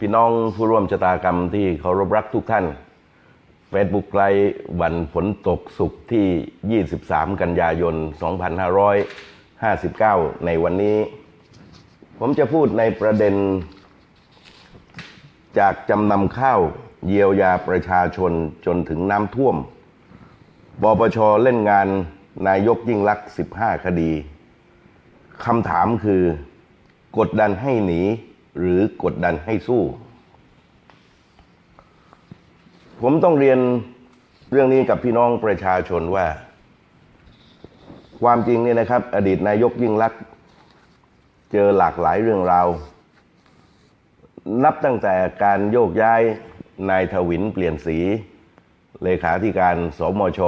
พี่น้องผู้ร่วมชะตากรรมที่เคารพรักทุกท่าน Facebook ไลฟ์วันฝนตกสุขที่ 23 กันยายน 2559 ในวันนี้ ผมจะพูดในประเด็น จากจำนำข้าวเยียวยาประชาชนจนถึงน้ำท่วมปปชเล่นงานนายกยิ่งลักษณ์15 คดีคำถามคือกดดันให้หนี หรือกดดันให้สู้ ผมต้องเรียนเรื่องนี้กับพี่น้องประชาชนว่า ความจริงเนี่ยนะครับ อดีตนายกยิ่งลักษณ์เจอหลากหลายเรื่องราว นับตั้งแต่การโยกย้ายนายทวินเปลี่ยนสี เลขาธิการสมช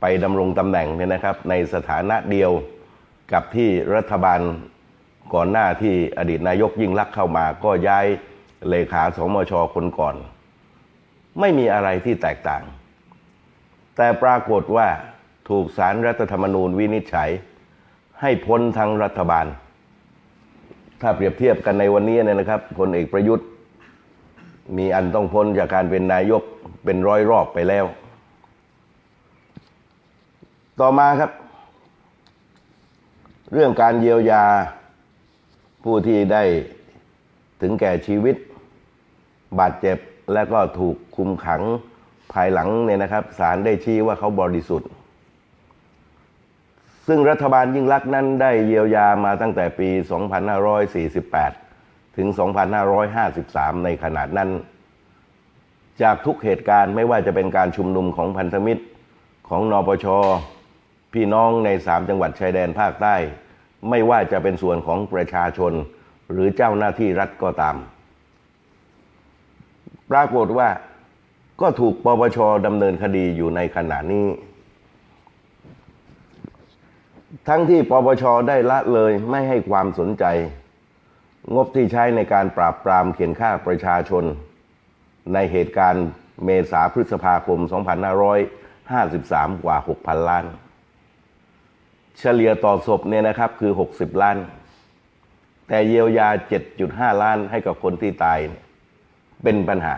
ไปดำรงตำแหน่งเนี่ยนะครับ ในสถานะเดียวกับที่รัฐบาล ก่อนหน้าที่อดีตนายกยิ่งลักษณ์เข้ามา ก็ย้ายเลขาสมชคนก่อน ไม่มีอะไรที่แตกต่าง แต่ปรากฏว่าถูกสารรัฐธรรมนูญวินิจฉัย ให้พ้นทั้งรัฐบาล ถ้าเปรียบเทียบกันในวันนี้เนี่ยนะครับพลเอกประยุทธ์ มีอันต้องพ้นจากการเป็นนายกเป็นร้อยรอบไปแล้ว ต่อมาครับ เรื่องการเยียวยา ผู้ที่ได้ถึงแก่ชีวิต บาดเจ็บและก็ถูกคุมขังภายหลังเนี่ยนะครับศาลได้ชี้ว่าเขาบริสุทธิ์ ซึ่งรัฐบาลยิ่งลักษณ์นั้นได้เยียวยามาตั้งแต่ปี 2548 ถึง 2553 ในขนาดนั้น จากทุกเหตุการณ์ไม่ว่าจะเป็นการชุมนุมของพันธมิตรของนปช พี่น้องในสามจังหวัดชายแดนภาคใต้ ไม่ว่าจะเป็นส่วนของประชาชนหรือเจ้าหน้าที่รัฐก็ตาม ปรากฏว่าก็ถูกปปชดำเนินคดีอยู่ในขณะนี้ ทั้งที่ปปชได้ละเลยไม่ให้ความสนใจ งบที่ใช้ในการปราบปรามเขียนฆ่าประชาชน ในเหตุการณ์เมษาพฤษภาคม 2553 กว่า 6,000 ล้าน เฉลี่ยต่อศพเนี่ยนะครับคือ 60 ล้าน แต่เยียวยา 7.5 ล้านให้กับคนที่ตายเนี่ยเป็นปัญหา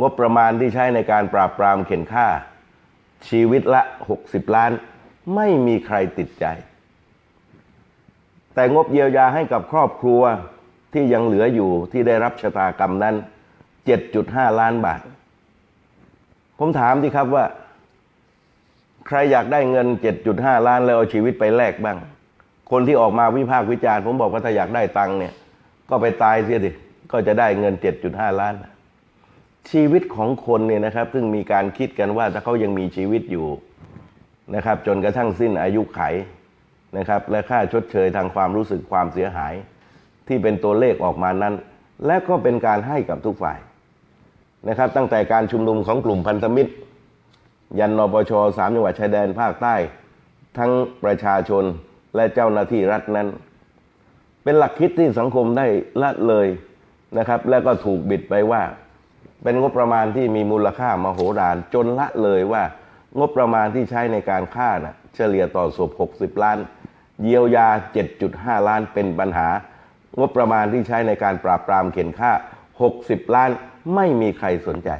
งบประมาณที่ใช้ในการปราบปรามเข็นฆ่า ชีวิตละ 60 ล้าน ไม่มีใครติดใจ แต่งบเยียวยาให้กับครอบครัวที่ยังเหลืออยู่ที่ได้รับชะตากรรมนั้น 7.5 ล้านบาท ผมถามดีครับว่า ใครอยากได้เงิน 7.5 ล้านแล้วเอาชีวิตไปแลกบ้าง คนที่ออกมาวิพากษ์วิจารณ์ผมบอกว่าถ้าอยากได้ตังค์เนี่ย ก็ไปตายเสียดิก็จะได้เงิน 7.5 ล้าน ชีวิตของคนเนี่ยนะครับ ซึ่งมีการคิดกันว่าถ้าเขายังมีชีวิตอยู่นะครับ จนกระทั่งสิ้นอายุไขนะครับ และค่าชดเชยทางความรู้สึกความเสียหาย ที่เป็นตัวเลขออกมานั้น และก็เป็นการให้กับทุกฝ่ายนะครับ ตั้งแต่การชุมนุมของกลุ่มพันธมิตร ยันนปชสามจังหวัดชายแดนภาคใต้ ทั้งประชาชนและเจ้าหน้าที่รัฐนั้น เป็นหลักคิดที่สังคมได้ละเลยนะครับ แล้วก็ถูกบิดไปว่า เป็นงบประมาณที่มีมูลค่ามโหฬารจนละเลยว่างบประมาณที่ใช้ในการฆ่านะ่ะเฉลี่ยต่อศพ 60 ล้าน เยียวยา 7.5 ล้านเป็นปัญหา งบประมาณที่ใช้ในการปราบปรามเข็นฆ่า 60 ล้านไม่มีใครสนใจ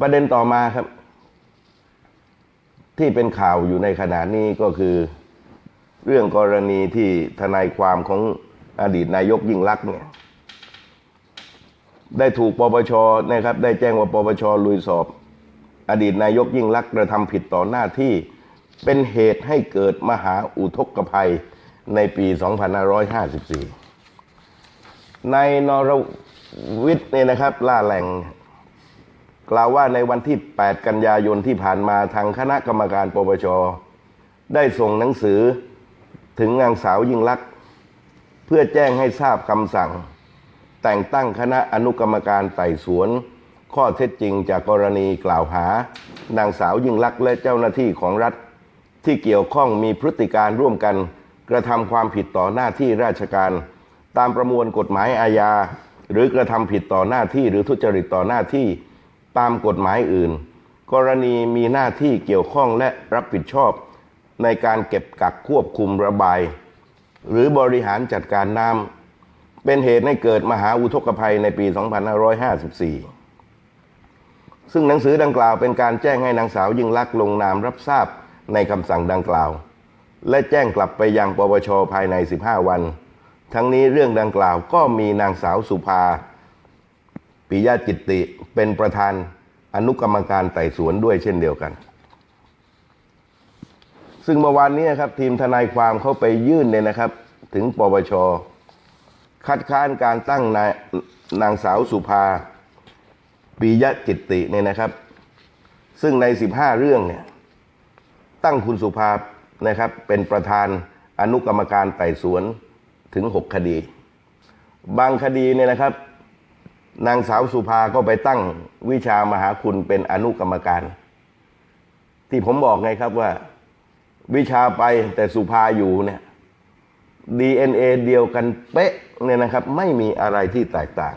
ประเด็นต่อมาครับ ที่เป็นข่าวอยู่ในขณะนี้ก็คือ เรื่องกรณีที่ทนายความของอดีตนายกยิ่งลักษณ์เนี่ยได้ถูกปปชนะครับ ได้แจ้งว่าปปชลุยสอบ อดีตนายกยิ่งลักษณ์กระทำผิดต่อหน้าที่เป็นเหตุให้เกิดมหาอุทกภัยในปี 2554 ในนรวิทย์เนี่ยนะครับ ล่าแหล่ง กล่าวว่าในวันที่ 8 กันยายนที่ผ่านมาทางคณะกรรมการปปชได้ส่งหนังสือถึงนางสาวยิ่งลักษณ์เพื่อแจ้งให้ทราบคำสั่ง แต่งตั้งคณะอนุกรรมการไต่สวน ข้อเท็จจริงจากกรณีกล่าวหา นางสาวยิ่งลักษณ์และเจ้าหน้าที่ของรัฐ ที่เกี่ยวข้องมีพฤติการร่วมกัน กระทำความผิดต่อหน้าที่ราชการ ตามประมวลกฎหมายอาญา หรือกระทำผิดต่อหน้าที่หรือทุจริตต่อหน้าที่ ตามกฎหมายอื่น กรณีมีหน้าที่เกี่ยวข้องและรับผิดชอบ ในการเก็บกักควบคุมระบาย หรือบริหารจัดการน้ำเป็นเหตุให้เกิดมหาอุทกภัยในปี 2554 ซึ่งหนังสือดังกล่าวเป็นการแจ้งให้นางสาวยิ่งลักษณ์ลงนามรับทราบในคำสั่งดังกล่าว และแจ้งกลับไปยังปปชภายใน 15 วัน ทั้งนี้เรื่องดังกล่าวก็มีนางสาวสุภา ปิยะจิตติเป็นประธานอนุกรรมการไต่สวนด้วยเช่นเดียวกัน ซึ่งเมื่อวานนี้ครับ ทีมทนายความเข้าไปยื่นเนี่ยนะครับ ถึงปปช คัดค้านการตั้งนายนางสาวสุภาปิยะจิตติเนี่ยนะครับ ซึ่งใน 15 เรื่องเนี่ยตั้งคุณสุภานะครับ เป็นประธานอนุกรรมการไต่สวนถึง 6 คดี บางคดีเนี่ยนะครับ นางสาวสุภาก็ไปตั้งวิชามหาคุณเป็นอนุกรรมการ ที่ผมบอกไงครับว่า วิชาไปแต่สุภาอยู่เนี่ย DNA เดียวกันเป๊ะเนี่ยนะครับ ไม่มีอะไรที่แตกต่าง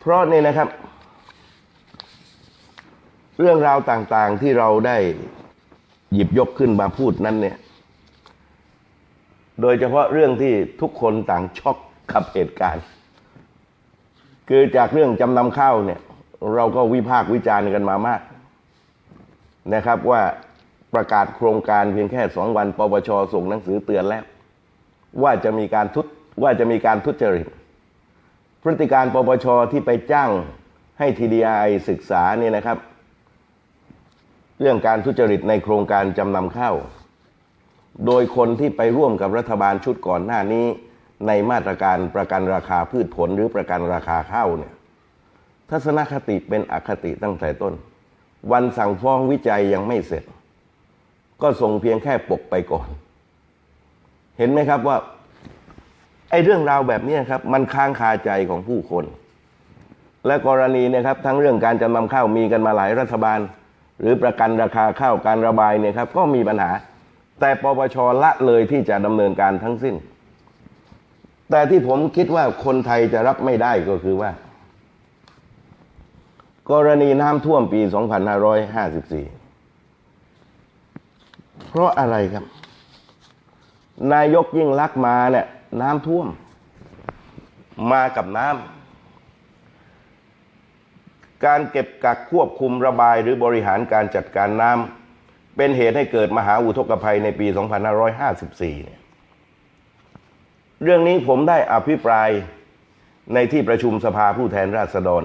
เพราะเนี่ยนะครับ เรื่องราวต่างๆที่เราได้หยิบยกขึ้นมาพูดนั้นเนี่ย โดยเฉพาะเรื่องที่ทุกคนต่างช็อก กับเหตุการณ์ คือจากเรื่องจำนำข้าวเนี่ย เราก็วิพากษ์วิจารณ์กันมามาก นะครับว่าประกาศโครงการเพียงแค่สองวันปปชส่งหนังสือเตือนแล้ว ว่าจะมีการทุว่าจะมีการทุจริตพฤติการปปชที่ไปจ้างให้ TDI ศึกษาเนี่ยนะครับ เรื่องการทุจริตในโครงการจำนำข้าวโดยคนที่ไปร่วมกับรัฐบาลชุดก่อนหน้านี้ ในมาตรการประกันราคาพืชผลหรือประกันราคาข้าวเนี่ยทัศนคติเป็นอคติตั้งแต่ต้น วันสั่งฟ้องวิจัยยังไม่เสร็จ ก็ส่งเพียงแค่ปกไปก่อน เห็นไหมครับว่าไอ้เรื่องราวแบบนี้ครับ มันค้างคาใจของผู้คน และกรณีเนี่ยครับ ทั้งเรื่องการจำนำข้าวมีกันมาหลายรัฐบาล หรือประกันราคาข้าวการระบายเนี่ยครับ ก็มีปัญหา แต่ปปชละเลยที่จะดำเนินการทั้งสิ้น แต่ที่ผมคิดว่าคนไทยจะรับไม่ได้ก็คือว่า กรณีน้ำท่วมปี 2554 เพราะอะไรครับ นายกยิ่งลักษณ์มาเนี่ยน้ำท่วม มากับน้ำการเก็บกักควบคุมระบายหรือบริหารการจัดการน้ำเป็นเหตุให้เกิดมหาอุทกภัยในปี 2554เนี่ย เรื่องนี้ผมได้อภิปรายในที่ประชุมสภาผู้แทนราษฎร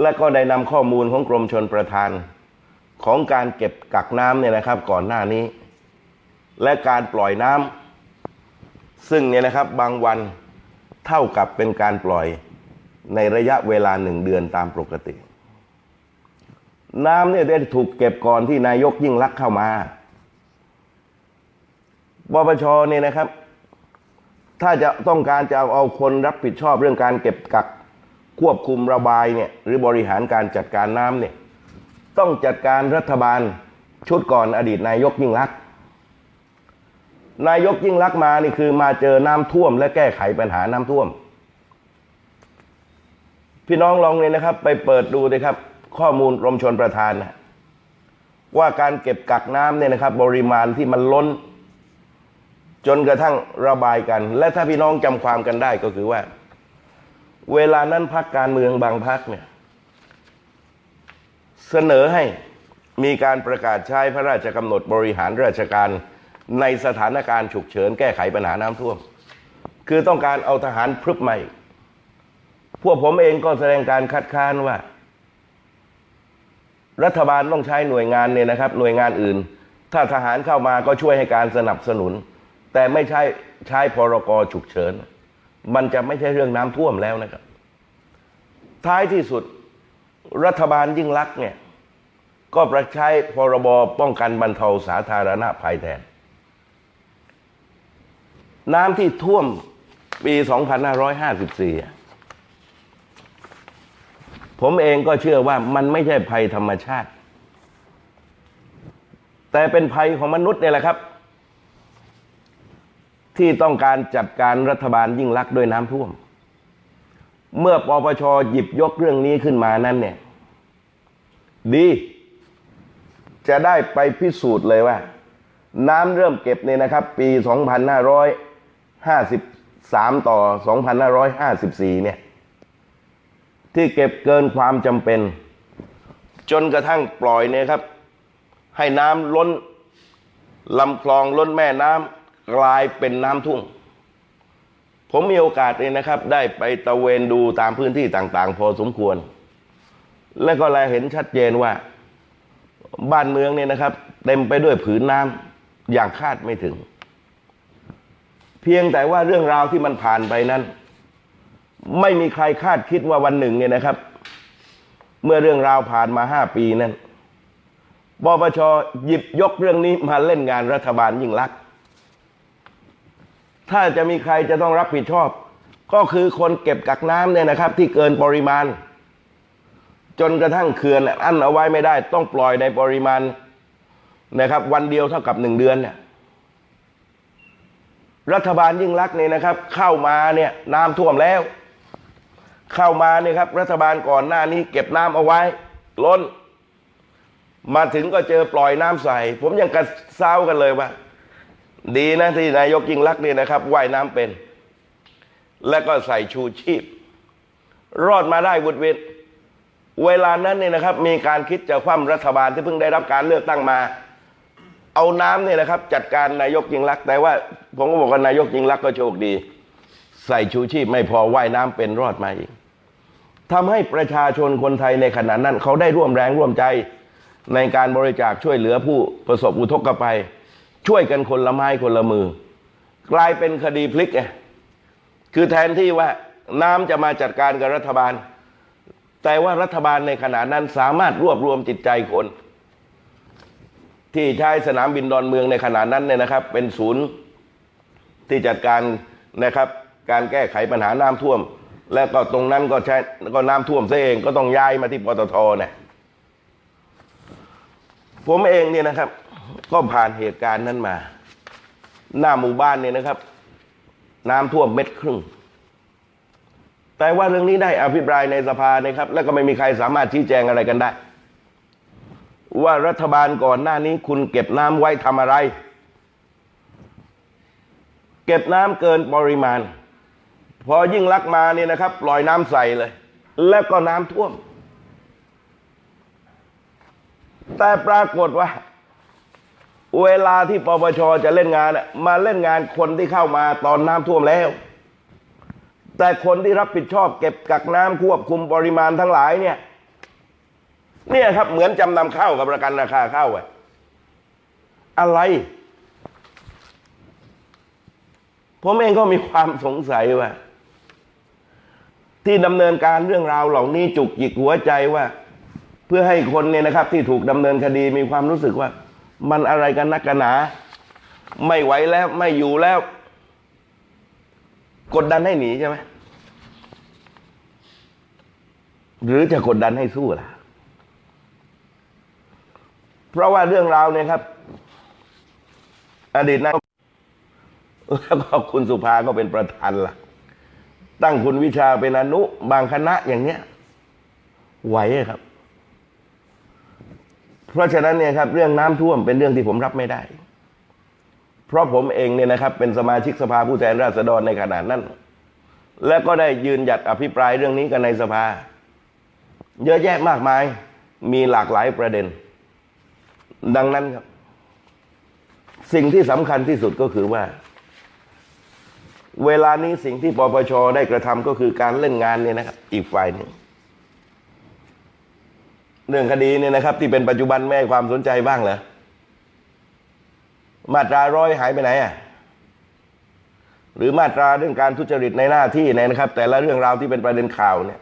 และก็ได้นำข้อมูลของกรมชนประทาน ของการเก็บกักน้ำเนี่ยนะครับก่อนหน้านี้ และการปล่อยน้ำซึ่งเนี่ยนะครับบางวันเท่ากับเป็นการปล่อยในระยะเวลาหนึ่งเดือนตามปกติ น้ำเนี่ยได้ถูกเก็บก่อนที่นายกยิ่งลักษณ์เข้ามาปปชเนี่ยนะครับ ถ้าจะต้องการจะเอาคนรับผิดชอบเรื่องการเก็บกักควบคุมระบายเนี่ยหรือบริหารการจัดการน้ำเนี่ยต้องจัดการรัฐบาลชุดก่อนอดีตนายกยิ่งลักษณ์นายกยิ่งลักษณ์มานี่คือมาเจอน้ำท่วมและแก้ไขปัญหาน้ำท่วม พี่น้องลองเลยนะครับ ไปเปิดดูเลยครับ ข้อมูลกรมชนประทานนะว่าการเก็บกักน้ำเนี่ยนะครับ ปริมาณที่มันล้น จนกระทั่งระบายกัน และถ้าพี่น้องจำความกันได้ก็คือว่า เวลานั้นพักการเมืองบางพักเนี่ย เสนอให้มีการประกาศใช้พระราชกำหนดบริหารราชการในสถานการณ์ฉุกเฉินแก้ไขปัญหาน้ำท่วม คือต้องการเอาทหารพรึบใหม่ พวกผมเองก็แสดงการคัดค้านว่า รัฐบาลต้องใช้หน่วยงานเนี่ยนะครับ หน่วยงานอื่น ถ้าทหารเข้ามาก็ช่วยให้การสนับสนุน แต่ไม่ใช่ใช้พรกฉุกเฉิน มันจะไม่ใช่เรื่องน้ำท่วมแล้วนะครับ ท้ายที่สุดรัฐบาลยิ่งลักเนี่ย ก็ประใช้พรบป้องกันบรรเทาสาธารณภัยแทน น้ำที่ท่วมปี 2554 ผมเองก็เชื่อว่ามันไม่ใช่ภัยธรรมชาติ แต่เป็นภัยของมนุษย์เนี่ยแหละครับ ที่ต้องการจัดการรัฐบาลยิ่งลักษณ์ด้วยน้ำท่วม เมื่อปปชหยิบยกเรื่องนี้ขึ้นมานั้นเนี่ย ดี จะได้ไปพิสูจน์เลยว่า น้ำเริ่มเก็บเนี่ยนะครับ ปี 2553 ต่อ 2554 เนี่ย ที่เก็บเกินความจำเป็น จนกระทั่งปล่อยเนี่ยครับ ให้น้ำล้นลำคลองล้นแม่น้ำ กลายเป็นน้ำทุ่งผมมีโอกาสเลยนะครับ ได้ไปตะเวนดูตามพื้นที่ต่าง ๆ พอสมควร และก็แลยเห็นชัดเจนว่า บ้านเมืองเนี่ยนะครับ เต็มไปด้วยผืนน้ำอย่างคาดไม่ถึง เพียงแต่ว่าเรื่องราวที่มันผ่านไปนั้น ไม่มีใครคาดคิดว่าวันหนึ่งเนี่ยนะครับ เมื่อเรื่องราวผ่านมาห้าปีนั้นปปชหยิบยกเรื่องนี้มาเล่นงานรัฐบาลยิ่งลักษณ์ ถ้าจะมีใครจะต้องรับผิดชอบ ก็คือคนเก็บกักน้ำเนี่ยนะครับ ที่เกินปริมาณ จนกระทั่งเขื่อนอั้นเอาไว้ไม่ได้ ต้องปล่อยในปริมาณนะครับ วันเดียวเท่ากับหนึ่งเดือนเนี่ยรัฐบาลยิ่งรักเนี่ยนะครับ เข้ามาเนี่ยน้ำท่วมแล้ว เข้ามาเนี่ยครับ รัฐบาลก่อนหน้านี้ เก็บน้ำเอาไว้ ล้น มาถึงก็เจอปล่อยน้ำใส่ ผมยังกระเซ้ากันเลยว่า ดีนะที่นายกยิ่งรักษณ์เนี่ยนะครับว่ายน้ำเป็น แล้วก็ใส่ชูชีพ รอดมาได้วุดวิดเวลานั้นเนี่ยนะครับ มีการคิดจะคว่ำรัฐบาลที่เพิ่งได้รับการเลือกตั้งมา เอาน้ำเนี่ยนะครับ จัดการนายกยิ่งรักษณ์แต่ว่า ผมก็บอกว่านายกยิ่งรักษณ์ก็โชคดี ใส่ชูชีพไม่พอว่ายน้ำเป็นรอดมาอีกทำให้ประชาชนคนไทยในขณะนั้น เขาได้ร่วมแรงร่วมใจในการบริจาคช่วยเหลือผู้ประสบอุทกภัย ช่วยกันคนละไม้คนละมือ กลายเป็นคดีพลิกไงคือแทนที่ว่าน้ำจะมาจัดการกับรัฐบาล แต่ว่ารัฐบาลในขณะนั้นสามารถรวบรวมจิตใจคน ที่ใช้สนามบินดอนเมืองในขณะนั้นเนี่ยนะครับ เป็นศูนย์ที่จัดการนะครับ การแก้ไขปัญหาน้ำท่วม แล้วก็ตรงนั้นก็ใช้ก็น้ำท่วมซะเองก็ต้องย้ายมาที่ปตทเนี่ยผมเองเนี่ยนะครับ ก็ผ่านเหตุการณ์นั้นมา หน้าหมู่บ้านเนี่ยนะครับ น้ำท่วมเม็ดครึ่ง แต่ว่าเรื่องนี้ได้อภิปรายในสภานะครับ แล้วก็ไม่มีใครสามารถชี้แจงอะไรกันได้ ว่ารัฐบาลก่อนหน้านี้คุณเก็บน้ำไว้ทำอะไร เก็บน้ำเกินปริมาณ พอยิ่งลักมาเนี่ยนะครับปล่อยน้ำใส่เลย แล้วก็น้ำท่วม แต่ปรากฏว่า เวลาที่ปปชจะเล่นงานมาเล่นงานคนที่เข้ามาตอนน้ำท่วมแล้ว แต่คนที่รับผิดชอบเก็บกักน้ำควบคุมปริมาณทั้งหลายเนี่ย เนี่ยครับเหมือนจำนำข้าวกับประกันราคาข้าวอะอะไร ผมเองก็มีความสงสัยว่า ที่ดำเนินการเรื่องราวเหล่านี้จุกจิกหัวใจว่า เพื่อให้คนเนี่ยนะครับ ที่ถูกดำเนินคดีมีความรู้สึกว่า มันอะไรกันนักกันหนา ไม่ไหวแล้วไม่อยู่แล้ว กดดันให้หนีใช่ไหมหรือจะกดดันให้สู้ล่ะ เพราะว่าเรื่องราวเนี่ยครับ อดีตนายแล้วก็คุณสุภาก็เป็นประธานลักตั้งคุณวิชาเป็นอนุ บางคณะอย่างเนี้ย ไหวครับ เพราะฉะนั้นเนี่ยครับเรื่องน้ำท่วมเป็นเรื่องที่ผมรับไม่ได้ เพราะผมเองเนี่ยนะครับ เป็นสมาชิกสภาผู้แทนราษฎรในขณะนั้น และก็ได้ยืนหยัดอภิปรายเรื่องนี้กันในสภา เยอะแยะมากมายมีหลากหลายประเด็น ดังนั้นครับ สิ่งที่สำคัญที่สุดก็คือว่า เวลานี้สิ่งที่ปปชได้กระทำก็คือการเล่นงานเนี่ยนะครับ อีกฝ่ายหนึ่ง เรื่องคดีเนี่ยนะครับ ที่เป็นปัจจุบันไม่ให้ความสนใจบ้างเหรอมาตราร้อยหายไปไหนอะหรือมาตราเรื่องการทุจริตในหน้าที่เนี่ยนะครับ แต่ละเรื่องราวที่เป็นประเด็นข่าวเนี่ย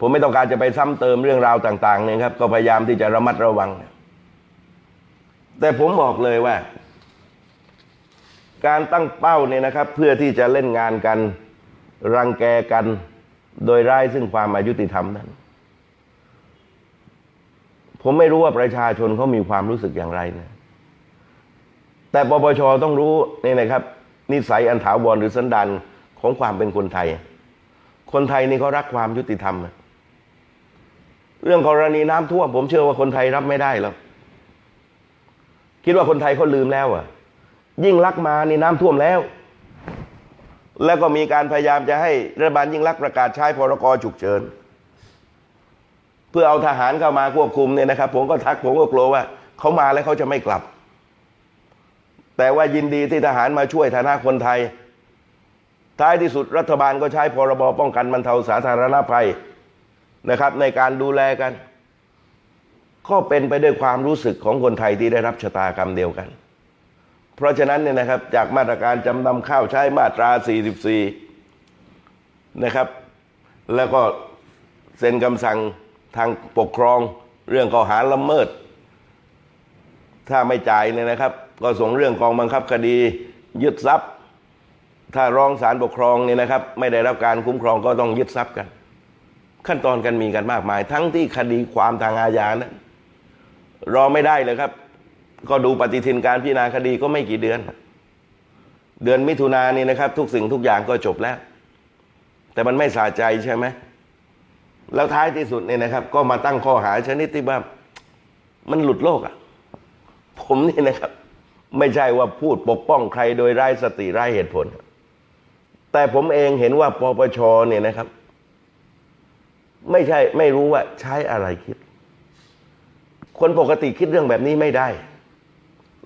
ผมไม่ต้องการจะไปซ้ำเติมเรื่องราวต่าง ๆ เนี่ยครับ ก็พยายามที่จะระมัดระวัง แต่ผมบอกเลยว่า การตั้งเป้าเนี่ยนะครับ เพื่อที่จะเล่นงานกันรังแกกัน โดยร้ายซึ่งความอายุติธรรมนั้น ผมไม่รู้ว่าประชาชนเขามีความรู้สึกอย่างไรนะ แต่ปปชต้องรู้นี่นะครับ นิสัยอันถาวรหรือสันดานของความเป็นคนไทย คนไทยนี่เขารักความยุติธรรม เรื่องกรณีน้ำท่วมผมเชื่อว่าคนไทยรับไม่ได้แล้ว คิดว่าคนไทยเขาลืมแล้วอะ ยิ่งลักมานี่น้ำท่วมแล้ว แล้วก็มีการพยายามจะให้รัฐบาลยิ่งลักประกาศใช้พรกฉุกเฉิน พื่อเอาทหารเข้ามาควบคุมเนี่ยนะครับ ผมก็ทักผมก็กลัวว่าเขามาแล้วเขาจะไม่กลับ แต่ว่ายินดีที่ทหารมาช่วยฐานะคนไทย ท้ายที่สุดรัฐบาลก็ใช้พรบป้องกันบรรเทาสาธารณภัยนะครับ ในการดูแลกัน ก็เป็นไปด้วยความรู้สึกของคนไทยที่ได้รับชะตากรรมเดียวกัน เพราะฉะนั้นเนี่ยนะครับจากมาตรการจำนำข้าวใช้มาตรา 44 นะครับ แล้วก็เซ็นคำสั่ง ทางปกครองเรื่องข้อหาละเมิด ถ้าไม่จ่ายเนี่ยนะครับ ก็ส่งเรื่องกองบังคับคดี ยึดทรัพย์ ถ้าร้องศาลปกครองเนี่ยนะครับ ไม่ได้รับการคุ้มครองก็ต้องยึดทรัพย์กัน ขั้นตอนกันมีกันมากมาย ทั้งที่คดีความทางอาญานะรอไม่ได้เลยครับ ก็ดูปฏิทินการพิจารณาคดีก็ไม่กี่เดือน เดือนมิถุนายนนี่นะครับ ทุกสิ่งทุกอย่างก็จบแล้ว แต่มันไม่สาใจใช่ไหม แล้วท้ายที่สุดเนี่ยนะครับ ก็มาตั้งข้อหาชนิดที่ว่ามันหลุดโลกอะ่ะ ผมนี่นะครับ ไม่ใช่ว่าพูดปกป้องใครโดยไร้สติไร้เหตุผล แต่ผมเองเห็นว่าปปชเนี่ยนะครับ ไม่ใช่ไม่รู้ว่าใช้อะไรคิด คนปกติคิดเรื่องแบบนี้ไม่ได้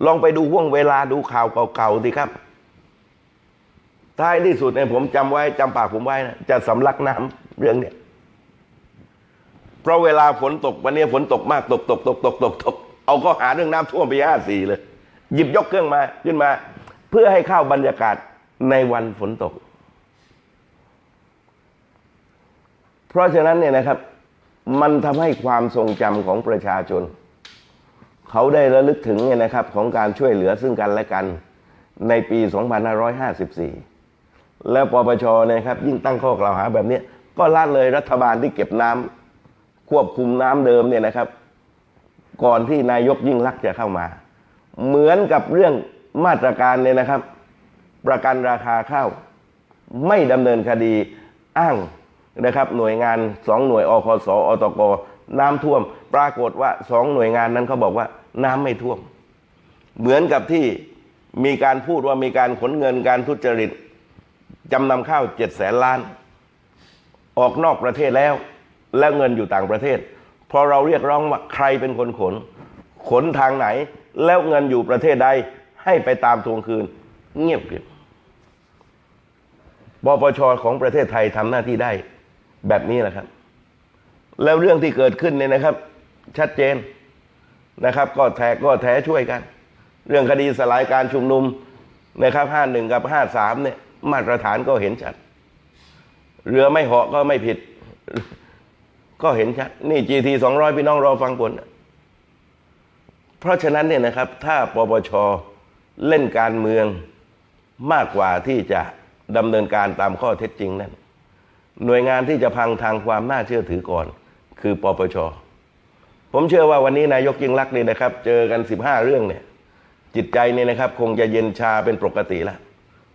ลองไปดูห่วงเวลาดูข่าวเก่าๆสิครับท้ายที่สุดเนี่ยผมจำไว้จำปากผมไว้นะจะสำลักน้ำเรื่องเนี้ย เพราะเวลาฝนตกวันนี้ฝนตกมากตกตกตกตกตกตกเอาก็หาเรื่องน้ำท่วมไปห้าสี่เลย หยิบยกเครื่องมาขึ้นมา เพื่อให้เข้าบรรยากาศในวันฝนตก เพราะฉะนั้นเนี่ยนะครับ มันทำให้ความทรงจำของประชาชน เขาได้ระลึกถึงเนี่ยนะครับของการช่วยเหลือซึ่งกันและกันในปี 2554 แล้วปปชเนยครับยิ่งตั้งข้อกล่าวหาแบบนี้ ก็ละเลยรัฐบาลที่เก็บน้ำ ควบคุมน้ำเดิมเนี่ยนะครับ ก่อนที่นายกยิ่งลักษณ์จะเข้ามา เหมือนกับเรื่องมาตรการเนี่ยนะครับ ประกันราคาข้าวไม่ดำเนินคดีอ้างนะครับ หน่วยงานสองหน่วยอคสอตกน้ำท่วม ปรากฏว่าสองหน่วยงานนั้นเขาบอกว่าน้ำไม่ท่วม เหมือนกับที่มีการพูดว่ามีการขนเงินการทุจริตจำนำข้าวเจ็ดแสนล้าน ออกนอกประเทศแล้ว แล้วเงินอยู่ต่างประเทศ พอเราเรียกร้องว่าใครเป็นคนขน ขนทางไหน แล้วเงินอยู่ประเทศใดให้ไปตามทวงคืน เงียบกริบปปชของประเทศไทยทำหน้าที่ได้แบบนี้แหละครับ แล้วเรื่องที่เกิดขึ้นเนี่ยนะครับ ชัดเจนนะครับ ก็แทกก็แท้ช่วยกัน เรื่องคดีสลายการชุมนุมนะครับห้าหนึ่งกับห้าสามเนี่ย มาตรฐานก็เห็นชัด เรือไม่เหาะก็ไม่ผิด ก็เห็นชัดนี่จีทีสองร้อยพี่น้องรอฟังผลเพราะฉะนั้นเนี่ยนะครับ ถ้าปปชเล่นการเมืองมากกว่าที่จะดำเนินการตามข้อเท็จจริงนั้น หน่วยงานที่จะพังทางความน่าเชื่อถือก่อน คือปปช ผมเชื่อว่าวันนี้นายกยิ่งลักษณ์นี่นะครับ เจอกันสิบห้าเรื่องเนี่ย จิตใจเนี่ยนะครับ คงจะเย็นชาเป็นปกติแล้ว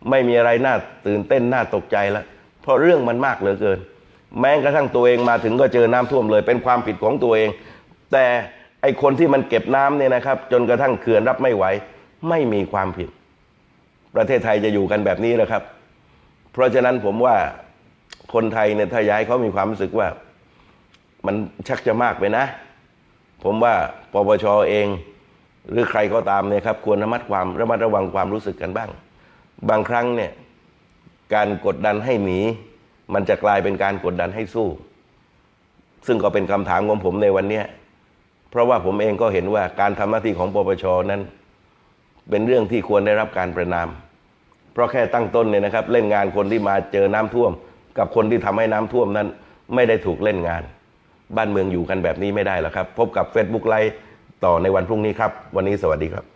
ไม่มีอะไรน่าตื่นเต้นน่าตกใจแล้วเพราะเรื่องมันมากเหลือเกิน แม้กระทั่งตัวเองมาถึงก็เจอน้ำท่วมเลย เป็นความผิดของตัวเอง แต่ไอคนที่มันเก็บน้ำเนี่ยนะครับ จนกระทั่งเขื่อนรับไม่ไหว ไม่มีความผิด ประเทศไทยจะอยู่กันแบบนี้นะครับ เพราะฉะนั้นผมว่าคนไทยเนี่ยถ้าย้ายเขามีความรู้สึกว่า มันชักจะมากไปนะ ผมว่าปปชเอง หรือใครก็ตามเนี่ยครับ ควรระมัดความระมัดระวังความรู้สึกกันบ้าง บางครั้งเนี่ยการกดดันให้หนี มันจะกลายเป็นการกดดันให้สู้ ซึ่งก็เป็นคำถามของผมในวันนี้เพราะว่าผมเองก็เห็นว่าการทำหน้าที่ของปปชนั้น เป็นเรื่องที่ควรได้รับการประนาม เพราะแค่ตั้งต้นเนี่ยนะครับ เล่นงานคนที่มาเจอน้ำท่วม กับคนที่ทำให้น้ำท่วมนั้น ไม่ได้ถูกเล่นงาน บ้านเมืองอยู่กันแบบนี้ไม่ได้แล้วครับ พบกับ Facebook ไลฟ์ต่อในวันพรุ่งนี้ครับ วันนี้สวัสดีครับ